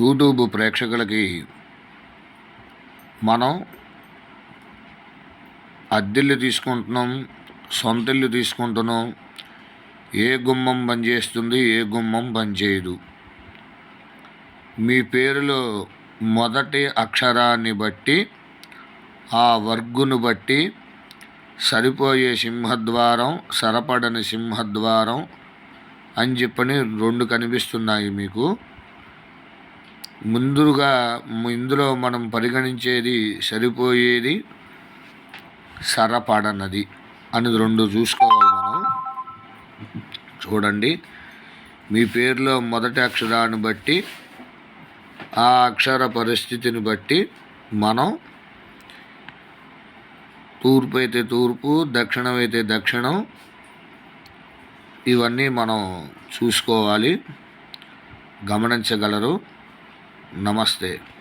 YouTube ప్రేక్షకులకి మనం అద్దెల్లు తీసుకుంటున్నాం సొంత ఇల్లు తీసుకుంటున్నాం. ఏ గుమ్మం పనిచేస్తుంది ఏ గుమ్మం పనిచేయదు మీ పేరులో మొదటి అక్షరాన్ని బట్టి ఆ వర్గును బట్టి సరిపోయే సింహద్వారం సరపడని సింహద్వారం అని చెప్పని రెండు కనిపిస్తున్నాయి మీకు. ముందుగా ఇందులో మనం పరిగణించేది సరిపోయేది సరపడనది అని రెండు చూసుకోవాలి మనం. చూడండి. మీ పేరులో మొదటి అక్షరాన్ని బట్టి ఆ అక్షర పరిస్థితిని బట్టి మనం తూర్పు అయితే తూర్పు దక్షిణం అయితే దక్షిణం ఇవన్నీ మనం చూసుకోవాలి. గమనించగలరు. નમસ્તે.